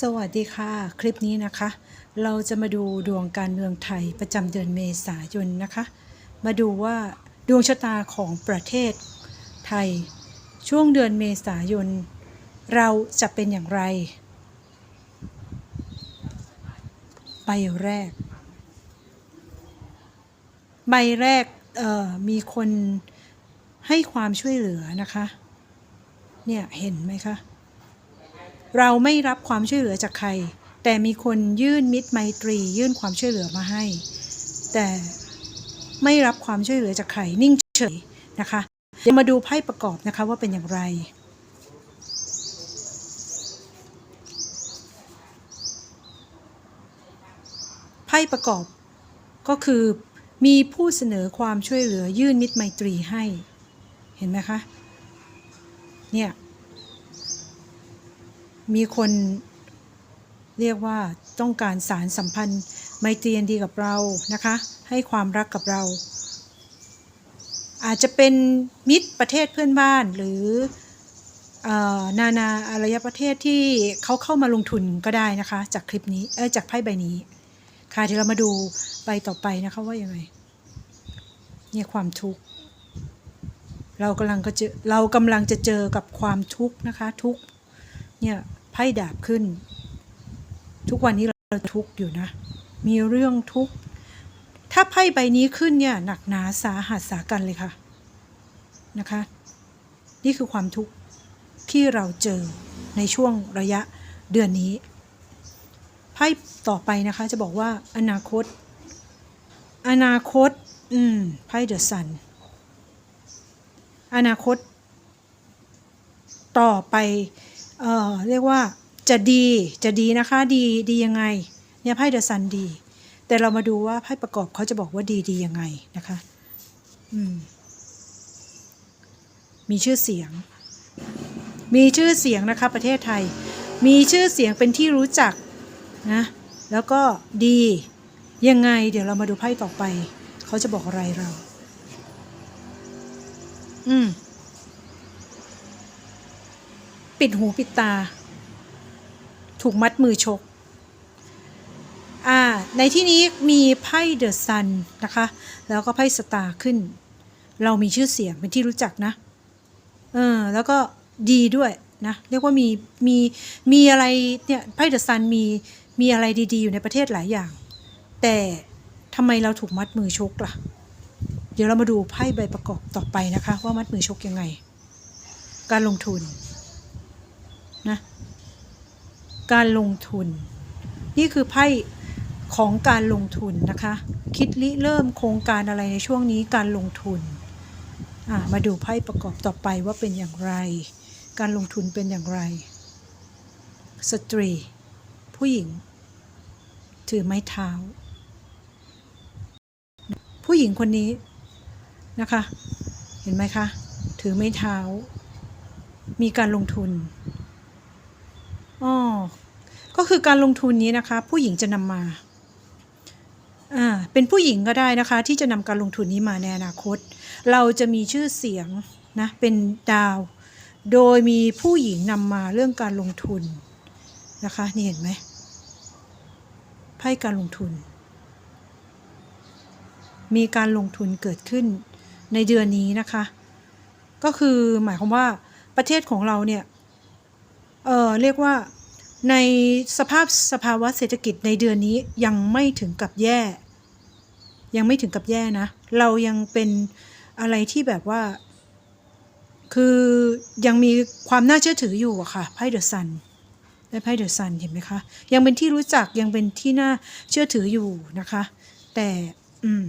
สวัสดีค่ะ คลิปนี้นะคะ เราจะมาดูดวงการเมืองไทยประจำเดือนเมษายนนะคะ มาดูว่าดวงชะตาของประเทศไทย ช่วงเดือนเมษายน เราจะเป็นอย่างไร ใบแรก ใบแรกมีคนให้ความช่วยเหลือนะคะ เนี่ยเห็นไหมคะ เราไม่รับความช่วยเหลือจากใคร แต่มีคนยื่นมิตรไมตรี ยื่นความช่วยเหลือมาให้ แต่ไม่รับความช่วยเหลือจากใครนิ่งเฉยนะคะเดี๋ยวมาดูไพ่ประกอบนะคะว่าเป็นอย่างไรไพ่ประกอบก็คือมีผู้เสนอความช่วยเหลือยื่นมิตรไมตรีให้ เห็นไหมคะ เนี่ย มีคนเรียกว่าต้องการสารสัมพันธ์ ไมตรีนดีกับเรานะคะ ให้ความรักกับเรา อาจจะเป็นมิตรประเทศเพื่อนบ้านหรือออนานาอารยประเทศที่เขาเข้ามาลงทุนก็ได้นะคะ จากคลิปนี้เออจากไพ่ใบนี้ ค่ะเดี๋ยวเรามาดูใบต่อไปนะคะว่ายังไงเนี่ยความทุกข์เรากำลังก็เจอเรากำลังจะเจอกับความทุกข์นะคะ ทุกข์ เนี่ยไพ่ดาบขึ้น ทุกวันนี้เราทุกอยู่นะ มีเรื่องทุกข์ถ้าไพ่ใบนี้ขึ้นเนี่ยหนักหนาสาหัสสากันเลยค่ะนะคะ นี่คือความทุกข์ที่เราเจอในช่วงระยะเดือนนี้ไพ่ต่อไปนะคะจะบอกว่าอนาคต อนาคต อืมไพ่เดอะซันอนาคต ต่อไป เอ่อเรียกว่าจะดีจะดีนะคะดีดียังไงเนี่ยไพ่เดอะซันดี แต่เรามาดูว่าไพ่ประกอบเขาจะบอกว่าดีดียังไงนะคะอืมมีชื่อเสียง มีชื่อเสียงนะคะประเทศไทย มีชื่อเสียงเป็นที่รู้จักนะแล้วก็ดียังไง เดี๋ยวเรามาดูไพ่ต่อไป เขาจะบอกอะไรเรา อืม ปิดหูปิดตา ถูกมัดมือชก อ่า ในที่นี้มีไพ่เดอะซันนะคะ แล้วก็ไพ่สตาร์ขึ้น เรามีชื่อเสียงเป็นที่รู้จักนะ เออ แล้วก็ดีด้วยนะ เรียกว่ามี มี มีอะไรเนี่ย ไพ่เดอะซันมี มีอะไรดี ๆ อยู่ในประเทศหลายอย่าง แต่ทำไมเราถูกมัดมือชกล่ะ เดี๋ยวเรามาดูไพ่ใบประกอบต่อไปนะคะ ว่ามัดมือชกยังไง การลงทุน การลงทุน นี่คือไพ่ของการลงทุนนะคะ คิดริเริ่มโครงการอะไรในช่วงนี้การลงทุน มาดูไพ่ประกอบต่อไปว่าเป็นอย่างไร การลงทุนเป็นอย่างไร สตรี ผู้หญิง ถือไม้เท้า ผู้หญิงคนนี้นะคะ เห็นไหมคะ ถือไม้เท้า มีการลงทุน อ๋อก็คือการลงทุนนี้นะคะ ผู้หญิงจะนำมาอ่าเป็นผู้หญิงก็ได้นะคะ ที่จะนำการลงทุนนี้มาในอนาคต เราจะมีชื่อเสียงนะเป็นดาว โดยมีผู้หญิงนำมาเรื่องการลงทุนนะคะนี่เห็นไหมไพ่การลงทุน มีการลงทุนเกิดขึ้นในเดือนนี้นะคะ ก็คือหมายความว่าประเทศของเราเนี่ย เอ่อเรียกว่าในสภาพสภาวะเศรษฐกิจในเดือนนี้ยังไม่ถึงกับแย่ ยังไม่ถึงกับแย่นะ เรายังเป็นอะไรที่แบบว่า คือยังมีความน่าเชื่อถืออยู่อะค่ะไพ่เดอะซันได้ไพ่เดอะซันเห็นไหมคะ ยังเป็นที่รู้จักยังเป็นที่น่าเชื่อถืออยู่นะคะ แต่อืม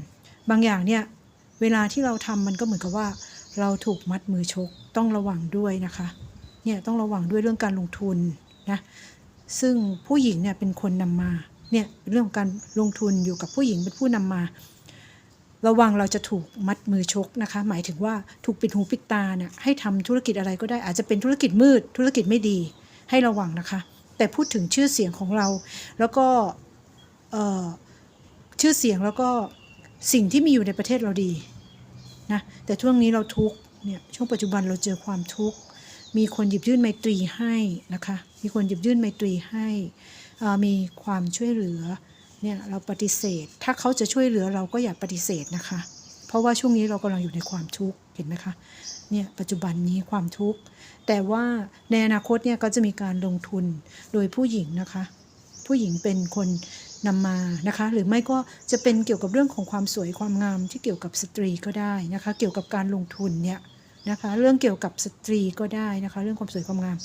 บางอย่างเนี่ย เวลาที่เราทำมันก็เหมือนกับว่า เราถูกมัดมือชกต้องระวังด้วยนะคะ เนี่ยต้องระวังด้วยเรื่องการลงทุนนะซึ่งผู้หญิงเนี่ยเป็นคนนำมาเนี่ยเป็นเรื่องของการลงทุนอยู่กับผู้หญิงเป็นผู้นำมา ระวังเราจะถูกมัดมือชกนะคะ หมายถึงว่าถูกปิดหูปิดตาเนี่ยให้ทำธุรกิจอะไรก็ได้อาจจะเป็นธุรกิจมืด ธุรกิจไม่ดีให้ระวังนะคะ แต่พูดถึงชื่อเสียงของเรา แล้วก็ชื่อเสียงแล้วก็สิ่งที่มีอยู่ในประเทศเราดีนะแต่ช่วงนี้เราทุกข์เนี่ยช่วงปัจจุบันเราเจอความทุกข์ มีคนหยิบยื่นไมตรีให้นะคะ มีคนหยิบยื่นไมตรีให้มีความช่วยเหลือเนี่ยเราปฏิเสธ ถ้าเขาจะช่วยเหลือเราก็อย่าปฏิเสธนะคะ เพราะว่าช่วงนี้เรากำลังอยู่ในความทุกข์เห็นไหมคะเนี่ยปัจจุบันนี้ความทุกข์แต่ว่าในอนาคตเนี่ยก็จะมีการลงทุนโดยผู้หญิงนะคะ ผู้หญิงเป็นคนนำมานะคะ หรือไม่ก็จะเป็นเกี่ยวกับเรื่องของความสวยความงามที่เกี่ยวกับสตรีก็ได้นะคะ เกี่ยวกับการลงทุนเนี่ย นะคะ เรื่องเกี่ยวกับสตรีก็ได้นะคะ เรื่องความสวยความงาม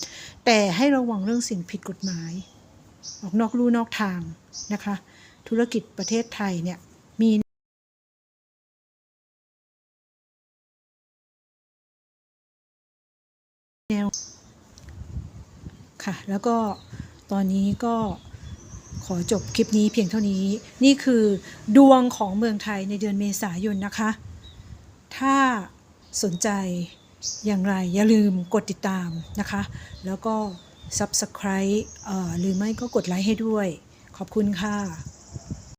แต่ให้ระวังเรื่องสิ่งผิดกฎหมาย ออกนอกลู่นอกทางนะคะ ธุรกิจประเทศไทยเนี่ยมีแนวค่ะ แล้วก็ตอนนี้ก็ขอจบคลิปนี้เพียงเท่านี้ นี่คือดวงของเมืองไทยในเดือนเมษายนนะคะ ถ้า สนใจอย่างไรอย่าลืมกดติดตามนะคะ แล้วก็ Subscribe หรือไม่ก็กดไลค์ให้ด้วย ขอบคุณค่ะ